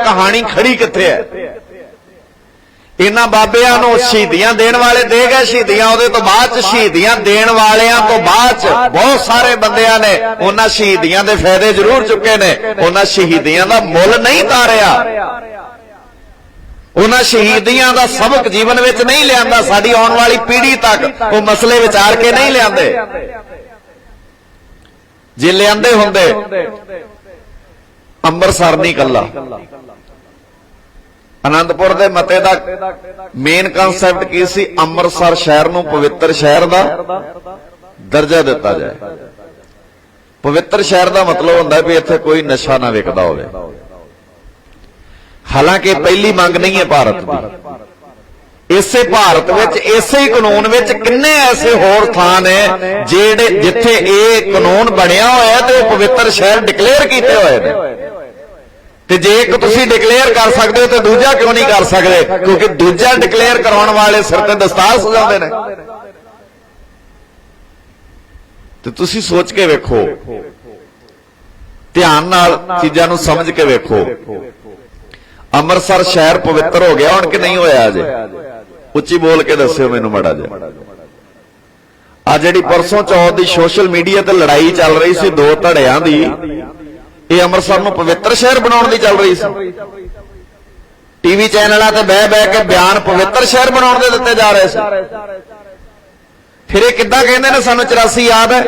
ਕਹਾਣੀ ਖੜੀ ਕਿੱਥੇ ਹੈ? ਇਹਨਾਂ ਬਾਬਿਆਂ ਨੂੰ ਸ਼ਹੀਦੀਆਂ ਦੇਣ ਵਾਲੇ ਦੇ ਗਏ ਸ਼ਹੀਦੀਆਂ, ਉਹਦੇ ਤੋਂ ਬਾਅਦ ਚ ਸ਼ਹੀਦੀਆਂ ਦੇਣ ਵਾਲਿਆਂ ਤੋਂ ਬਾਅਦ ਚ ਬਹੁਤ ਸਾਰੇ ਬੰਦਿਆਂ ਨੇ ਉਹਨਾਂ ਸ਼ਹੀਦੀਆਂ ਦੇ ਫਾਇਦੇ ਜ਼ਰੂਰ ਚੁੱਕੇ ਨੇ। ਉਹਨਾਂ ਸ਼ਹੀਦੀਆਂ ਦਾ ਮੁੱਲ ਨਹੀਂ ਤਾਰਿਆ। ਉਹਨਾਂ ਸ਼ਹੀਦੀਆਂ ਦਾ ਸਬਕ ਜੀਵਨ ਵਿੱਚ ਨਹੀਂ ਲਿਆਂਦਾ, ਸਾਡੀ ਆਉਣ ਵਾਲੀ ਪੀੜ੍ਹੀ ਤੱਕ ਉਹ ਮਸਲੇ ਵਿਚਾਰ ਕੇ ਨਹੀਂ ਲਿਆਂਦੇ। ਜੇ ਲਿਆਂਦੇ ਹੁੰਦੇ, ਅੰਮ੍ਰਿਤਸਰ ਨਹੀਂ ਕੱਲਾ ਅਨੰਦਪੁਰ ਦੇ ਮਤੇ ਦਾ ਮੇਨ ਕਨਸੈਪਟ ਕੀ ਸੀ? ਅੰਮ੍ਰਿਤਸਰ ਸ਼ਹਿਰ ਨੂੰ ਪਵਿੱਤਰ ਸ਼ਹਿਰ ਦਾ ਦਰਜਾ ਦਿੱਤਾ ਜਾਏ। ਪਵਿੱਤਰ ਸ਼ਹਿਰ ਦਾ ਮਤਲਬ ਹੁੰਦਾ ਵੀ ਇੱਥੇ ਕੋਈ ਨਸ਼ਾ ਨਾ ਵਿਕਦਾ ਹੋਵੇ। ਹਾਲਾਂਕਿ ਪਹਿਲੀ ਮੰਗ ਨਹੀਂ ਹੈ ਭਾਰਤ ਦੀ। ਇਸੇ ਭਾਰਤ ਵਿੱਚ, ਇਸੇ ਹੀ ਕਾਨੂੰਨ ਵਿੱਚ ਕਿੰਨੇ ਐਸੇ ਹੋਰ ਥਾਂ ਨੇ ਜਿਹੜੇ ਜਿੱਥੇ ਇਹ ਕਾਨੂੰਨ ਬਣਿਆ ਹੋਇਆ ਤੇ ਉਹ ਪਵਿੱਤਰ ਸ਼ਹਿਰ ਡਿਕਲੇਅਰ ਕੀਤੇ ਹੋਏ ਨੇ। ਤੇ ਜੇ ਇੱਕ ਤੁਸੀਂ ਡਿਕਲੇਅਰ ਕਰ ਸਕਦੇ ਹੋ ਤੇ ਦੂਜਾ ਕਿਉਂ ਨਹੀਂ ਕਰ ਸਕਦੇ? ਕਿਉਂਕਿ ਦੂਜਾ ਡਿਕਲੇਅਰ ਕਰਾਉਣ ਵਾਲੇ ਸਿਰ ਤੇ ਦਸਤਾਰ ਸਜਾਉਂਦੇ ਨੇ। ਤੇ ਤੁਸੀਂ ਸੋਚ ਕੇ ਵੇਖੋ। ਧਿਆਨ ਨਾਲ ਚੀਜ਼ਾਂ ਨੂੰ ਸਮਝ ਕੇ ਵੇਖੋ। ਅੰਮ੍ਰਿਤਸਰ ਸ਼ਹਿਰ ਪਵਿੱਤਰ ਹੋ ਗਿਆ ਹੁਣ ਕਿ ਨਹੀਂ ਹੋਇਆ ਅਜੇ? ਉੱਚੀ ਬੋਲ ਕੇ ਦੱਸਿਓ ਮੈਨੂੰ ਮੜਾ ਜਿਹਾ। ਆ ਜਿਹੜੀ ਪਰਸੋਂ ਚੌਥ ਦੀ ਸੋਸ਼ਲ ਮੀਡੀਆ ਤੇ ਲੜਾਈ ਚੱਲ ਰਹੀ ਸੀ ਦੋ ਧੜਿਆਂ ਦੀ ਇਹ ਅੰਮ੍ਰਿਤਸਰ ਨੂੰ ਪਵਿੱਤਰ ਸ਼ਹਿਰ ਬਣਾਉਣ ਦੀ ਚੱਲ ਰਹੀ ਸੀ। ਟੀਵੀ ਚੈਨਲਾਂ ਤੇ ਬਹਿ ਬਹਿ ਕੇ ਬਿਆਨ ਪਵਿੱਤਰ ਸ਼ਹਿਰ ਬਣਾਉਣ ਦੇ ਦਿੱਤੇ ਜਾ ਰਹੇ ਸੀ। ਫਿਰ ਇਹ ਕਿੱਦਾਂ ਕਹਿੰਦੇ ਨੇ ਸਾਨੂੰ 84 ਯਾਦ ਹੈ?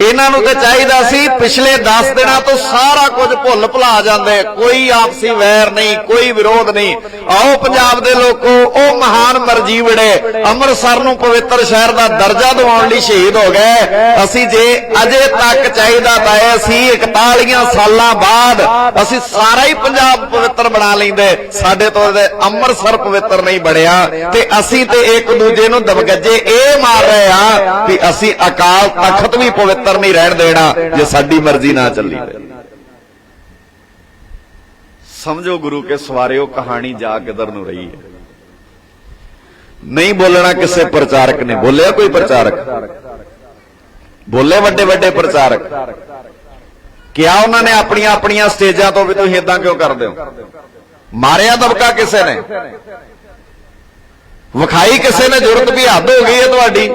ਇਹਨਾਂ ਨੂੰ ਤੇ ਚਾਹੀਦਾ ਸੀ ਪਿਛਲੇ 10 ਦਿਨਾਂ ਤੋਂ ਸਾਰਾ ਕੁਝ ਭੁੱਲ ਭੁਲਾ ਜਾਂਦੇ ਕੋਈ ਆਪਸੀ ਵੈਰ ਨਹੀਂ ਕੋਈ ਵਿਰੋਧ ਨਹੀਂ। ਆਓ ਪੰਜਾਬ ਦੇ ਲੋਕੋ ਉਹ ਮਹਾਨ ਮਰਜੀਵੜੇ ਅੰਮ੍ਰਿਤਸਰ ਨੂੰ ਪਵਿੱਤਰ ਸ਼ਹਿਰ ਦਾ ਦਰਜਾ ਦਿਵਾਉਣ ਲਈ ਸ਼ਹੀਦ ਹੋ ਗਏ। ਅਸੀਂ ਜੇ ਅਜੇ ਤੱਕ ਚਾਹੀਦਾ ਤਾਂ ਇਹ ਅਸੀਂ 41 ਸਾਲਾਂ ਬਾਅਦ। ਅਸੀਂ ਸਾਰਾ ਹੀ ਪੰਜਾਬ ਪਵਿੱਤਰ ਬਣਾ ਲੈਂਦੇ। ਸਾਡੇ ਤੋਂ ਤੇ ਅੰਮ੍ਰਿਤਸਰ ਪਵਿੱਤਰ ਨਹੀਂ ਬਣਿਆ। ਤੇ ਅਸੀਂ ਤੇ ਇੱਕ ਦੂਜੇ ਨੂੰ ਦਬਗੱਜੇ ਇਹ ਮਾਰ ਰਹੇ ਆ ਵੀ ਅਸੀਂ ਅਕਾਲ ਤਖਤ ਵੀ ਪਵਿੱਤਰ ਨਹੀਂ ਰਹਿਣ ਦੇਣਾ ਜੇ ਸਾਡੀ ਮਰਜ਼ੀ ਨਾ ਚੱਲੀ ਸਮਝੋ ਗੁਰੂ ਕੇ ਸਵਾਰਿਓ, ਕਹਾਣੀ ਜਾ ਕਿਧਰ ਨੂੰ ਰਹੀ ਹੈ। ਨਹੀਂ ਬੋਲਣਾ ਕਿਸੇ ਪ੍ਰਚਾਰਕ ਨੇ। ਬੋਲਿਆ ਕੋਈ ਪ੍ਰਚਾਰਕ? ਬੋਲੇ ਵੱਡੇ ਵੱਡੇ ਪ੍ਰਚਾਰਕ। ਕਿਹਾ ਉਹਨਾਂ ਨੇ ਆਪਣੀਆਂ ਆਪਣੀਆਂ ਸਟੇਜਾਂ ਤੋਂ ਵੀ ਤੁਸੀਂ ਇਦਾਂ ਕਿਉਂ ਕਰਦੇ ਹੋ? ਮਾਰਿਆ ਦਬਕਾ ਕਿਸੇ ਨੇ? ਵਿਖਾਈ ਕਿਸੇ ਨੇ? ਜ਼ਰੂਰਤ ਵੀ ਹੱਦ ਹੋ ਗਈ ਹੈ ਤੁਹਾਡੀ।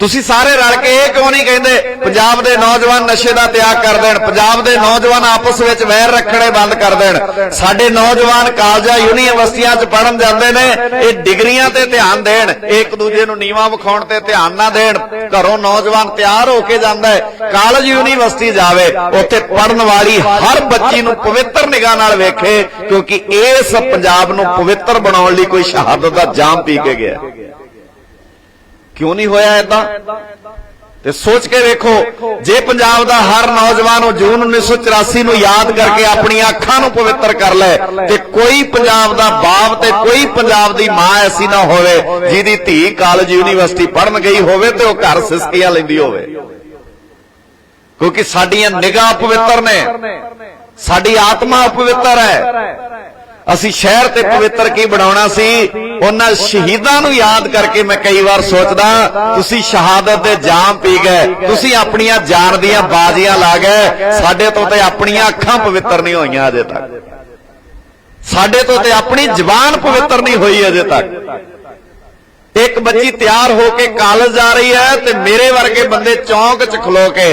ਤੁਸੀਂ ਸਾਰੇ ਰਲ ਕੇ ਇਹ ਕਿਉਂ ਨਹੀਂ ਕਹਿੰਦੇ, ਪੰਜਾਬ ਦੇ ਨੌਜਵਾਨ ਨਸ਼ੇ ਦਾ ਤਿਆਗ ਕਰ ਦੇਣ, ਪੰਜਾਬ ਦੇ ਨੌਜਵਾਨ ਆਪਸ ਵਿੱਚ ਵੈਰ ਰੱਖਣੇ ਬੰਦ ਕਰ ਦੇਣ। ਸਾਡੇ ਨੌਜਵਾਨ ਕਾਲਜਾਂ, ਯੂਨੀਵਰਸਿਟੀਆਂ 'ਚ ਪੜਨ ਜਾਂਦੇ ਨੇ, ਇਹ ਡਿਗਰੀਆਂ ਤੇ ਧਿਆਨ ਦੇਣ, ਇੱਕ ਦੂਜੇ ਨੂੰ ਨੀਵਾ ਵਿਖਾਉਣ ਤੇ ਧਿਆਨ ਨਾ ਦੇਣ, ਘਰੋਂ ਨੌਜਵਾਨ ਤਿਆਰ ਹੋ ਕੇ ਜਾਂਦਾ ਹੈ। ਕਾਲਜ, ਯੂਨੀਵਰਸਿਟੀ ਜਾਵੇ, ਉੱਥੇ ਪੜਨ ਵਾਲੀ ਹਰ ਬੱਚੀ ਨੂੰ ਪਵਿੱਤਰ ਨਿਗਾਹ ਨਾਲ ਵੇਖੇ, ਕਿਉਂਕਿ ਇਸ ਪੰਜਾਬ ਨੂੰ ਪਵਿੱਤਰ ਬਣਾਉਣ ਲਈ ਕੋਈ ਸ਼ਹਾਦਤ ਦਾ ਜਾਮ ਪੀ ਕੇ ਗਿਆ। ਕਿਉਂ ਨਹੀਂ ਹੋਇਆ ਇਦਾਂ ਤੇ ਸੋਚ ਕੇ ਵੇਖੋ, ਜੇ ਪੰਜਾਬ ਦਾ ਹਰ ਨੌਜਵਾਨ ਉਹ ਜੂਨ 1984 ਨੂੰ ਯਾਦ ਕਰਕੇ ਆਪਣੀਆਂ ਅੱਖਾਂ ਨੂੰ ਪਵਿੱਤਰ ਕਰ ਲੈ ਤੇ ਕੋਈ ਪੰਜਾਬ ਦਾ ਬਾਪ ਤੇ ਕੋਈ ਪੰਜਾਬ ਦੀ ਮਾਂ ਐਸੀ ਨਾ ਹੋਵੇ ਜਿਹਦੀ ਧੀ ਕਾਲਜ ਯੂਨੀਵਰਸਿਟੀ ਪੜਨ ਗਈ ਹੋਵੇ ਤੇ ਉਹ ਘਰ ਸਿਸਕੀਆਂ ਲੈਂਦੀ ਹੋਵੇ। ਕਿਉਂਕਿ ਸਾਡੀਆਂ ਨਿਗਾਹ ਪਵਿੱਤਰ ਨੇ। ਸਾਡੀ ਆਤਮਾ ਪਵਿੱਤਰ ਹੈ। ਅਸੀਂ ਸ਼ਹਿਰ ਤੇ ਪਵਿੱਤਰ ਕੀ ਬਣਾਉਣਾ ਸੀ? ਉਹਨਾਂ ਸ਼ਹੀਦਾਂ ਨੂੰ ਯਾਦ ਕਰਕੇ ਮੈਂ ਕਈ ਵਾਰ ਸੋਚਦਾ, ਤੁਸੀਂ ਸ਼ਹਾਦਤ ਦੇ ਜਾਮ ਪੀ ਗਏ, ਤੁਸੀਂ ਆਪਣੀਆਂ ਜਾਨ ਦੀਆਂ ਬਾਜ਼ੀਆਂ ਲਾ ਗਏ, ਸਾਡੇ ਤੋਂ ਤੇ ਆਪਣੀਆਂ ਅੱਖਾਂ ਪਵਿੱਤਰ ਨਹੀਂ ਹੋਈਆਂ ਅਜੇ ਤੱਕ। ਸਾਡੇ ਤੋਂ ਤੇ ਆਪਣੀ ਜ਼ਬਾਨ ਪਵਿੱਤਰ ਨਹੀਂ ਹੋਈ ਅਜੇ ਤੱਕ। ਇੱਕ ਬੱਚੀ ਤਿਆਰ ਹੋ ਕੇ ਕਾਲਜ ਜਾ ਰਹੀ ਹੈ ਤੇ ਮੇਰੇ ਵਰਗੇ ਬੰਦੇ ਚੌਂਕ 'ਚ ਖਲੋ ਕੇ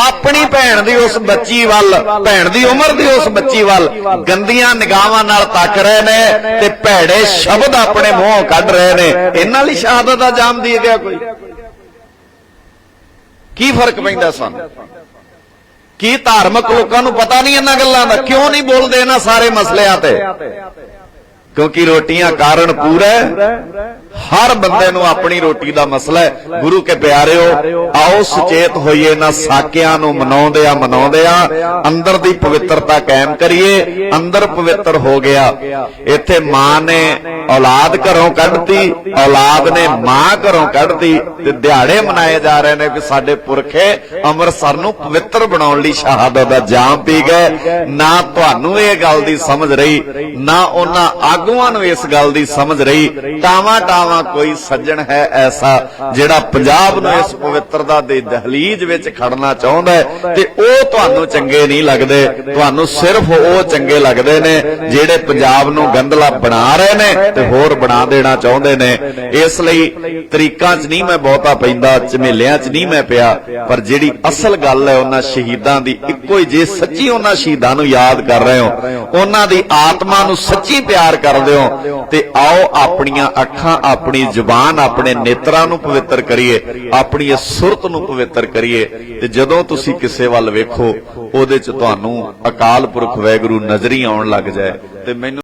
ਆਪਣੀ ਭੈਣ ਦੀ ਉਸ ਬੱਚੀ ਵੱਲ ਭੈਣ ਦੀ ਉਮਰ ਦੀ ਉਸ ਬੱਚੀ ਵੱਲ ਗੰਦੀਆਂ ਨਿਗਾਹਾਂ ਨਾਲ ਤੱਕ ਰਹੇ ਨੇ ਤੇ ਭੈੜੇ ਸ਼ਬਦ ਆਪਣੇ ਮੂੰਹੋਂ ਕੱਢ ਰਹੇ ਨੇ। ਇਹਨਾਂ ਲਈ ਸ਼ਹਾਦਤ ਦਾ ਜਾਮ ਦੇ ਗਿਆ ਕੋਈ? ਕੀ ਫ਼ਰਕ ਪੈਂਦਾ ਸਾਨੂੰ? ਕੀ ਧਾਰਮਿਕ ਲੋਕਾਂ ਨੂੰ ਪਤਾ ਨਹੀਂ ਇਹਨਾਂ ਗੱਲਾਂ ਦਾ? ਕਿਉਂ ਨਹੀਂ ਬੋਲਦੇ ਇਹਨਾਂ ਸਾਰੇ ਮਸਲਿਆਂ ਤੇ? ਕਿਉਂਕਿ ਰੋਟੀਆਂ ਕਾਰਨ ਪੂਰਾ ਹਰ ਬੰਦੇ ਨੂੰ ਆਪਣੀ ਰੋਟੀ ਦਾ ਮਸਲਾ ਹੈ। ਗੁਰੂ ਕੇ ਪਿਆਰਿਓ, ਆਓ ਸੁਚੇਤ ਹੋਈਏ ਨਾ ਸਾਕਿਆਂ ਨੂੰ ਮਨਾਉਂਦੇ ਆ ਮਨਾਉਂਦੇ ਆ। ਅੰਦਰ ਦੀ ਪਵਿੱਤਰਤਾ ਕਾਇਮ ਕਰੀਏ। ਅੰਦਰ ਪਵਿੱਤਰ ਹੋ ਗਿਆ। ਇੱਥੇ ਮਾਂ ਨੇ ਔਲਾਦ ਘਰੋਂ ਕੱਢਤੀ, ਔਲਾਦ ਨੇ ਮਾਂ ਘਰੋਂ ਕੱਢਤੀ ਤੇ ਦਿਹਾੜੇ ਮਨਾਏ ਜਾ ਰਹੇ ਨੇ ਕਿ ਸਾਡੇ ਪੁਰਖੇ ਅੰਮ੍ਰਿਤਸਰ ਨੂੰ ਪਵਿੱਤਰ ਬਣਾਉਣ ਲਈ ਸ਼ਹਾਦਤ ਦਾ ਜਾਮ ਪੀ ਗਏ। ਨਾ ਤੁਹਾਨੂੰ ਇਹ ਗੱਲ ਦੀ ਸਮਝ ਰਹੀ, ਨਾ ਉਹਨਾਂ ਆਗੂਆਂ ਨੂੰ ਇਸ ਗੱਲ ਦੀ ਸਮਝ ਰਹੀ। ਟਾਵਾ ਟਾਵਾ ਕੋਈ ਸੱਜਣ ਹੈ ਐਸਾ ਜਿਹੜਾ ਪੰਜਾਬ ਨੂੰ ਇਸ ਪਵਿੱਤਰਤਾ ਦੇ ਦਹਲੀਜ਼ ਵਿੱਚ ਖੜਨਾ ਚਾਹੁੰਦਾ ਹੈ ਤੇ ਉਹ ਤੁਹਾਨੂੰ ਚੰਗੇ ਨਹੀਂ ਲੱਗਦੇ। ਤੁਹਾਨੂੰ ਸਿਰਫ ਉਹ ਚੰਗੇ ਲੱਗਦੇ ਨੇ ਜਿਹੜੇ ਪੰਜਾਬ ਨੂੰ ਗੰਦਲਾ ਬਣਾ ਰਹੇ ਨੇ ਤੇ ਹੋਰ ਬਣਾ ਦੇਣਾ ਚਾਹੁੰਦੇ ਨੇ। ਇਸ ਲਈ ਤਰੀਕਾਂ 'ਚ ਨਹੀਂ ਮੈਂ ਬਹੁਤਾ ਪੈਂਦਾ, ਝਮੇਲਿਆਂ 'ਚ ਨਹੀਂ ਮੈਂ ਪਿਆ, ਪਰ ਜਿਹੜੀ ਅਸਲ ਗੱਲ ਹੈ, ਉਹਨਾਂ ਸ਼ਹੀਦਾਂ ਦੀ, ਇੱਕੋ ਹੀ ਜੇ ਸੱਚੀ ਉਹਨਾਂ ਸ਼ਹੀਦਾਂ ਨੂੰ ਯਾਦ ਕਰ ਰਹੇ ਹੋ, ਉਹਨਾਂ ਦੀ ਆਤਮਾ ਨੂੰ ਸੱਚੀ ਪਿਆਰ ਕਰਦੇ ਹੋ, ਤੇ ਆਓ ਆਪਣੀਆਂ ਅੱਖਾਂ, ਆਪਣੀ ਜ਼ੁਬਾਨ, ਆਪਣੇ ਨੇਤਰਾਂ ਨੂੰ ਪਵਿੱਤਰ ਕਰੀਏ ਆਪਣੀ ਇਸ ਸੁਰਤ ਨੂੰ ਪਵਿੱਤਰ ਕਰੀਏ, ਤੇ ਜਦੋਂ ਤੁਸੀਂ ਕਿਸੇ ਵੱਲ ਵੇਖੋ, ਉਹਦੇ 'ਚ ਤੁਹਾਨੂੰ ਅਕਾਲ ਪੁਰਖ ਵੈਗੁਰੂ ਨਜ਼ਰੀ ਆਉਣ ਲੱਗ ਜਾਏ, ਤੇ ਮੈਨੂੰ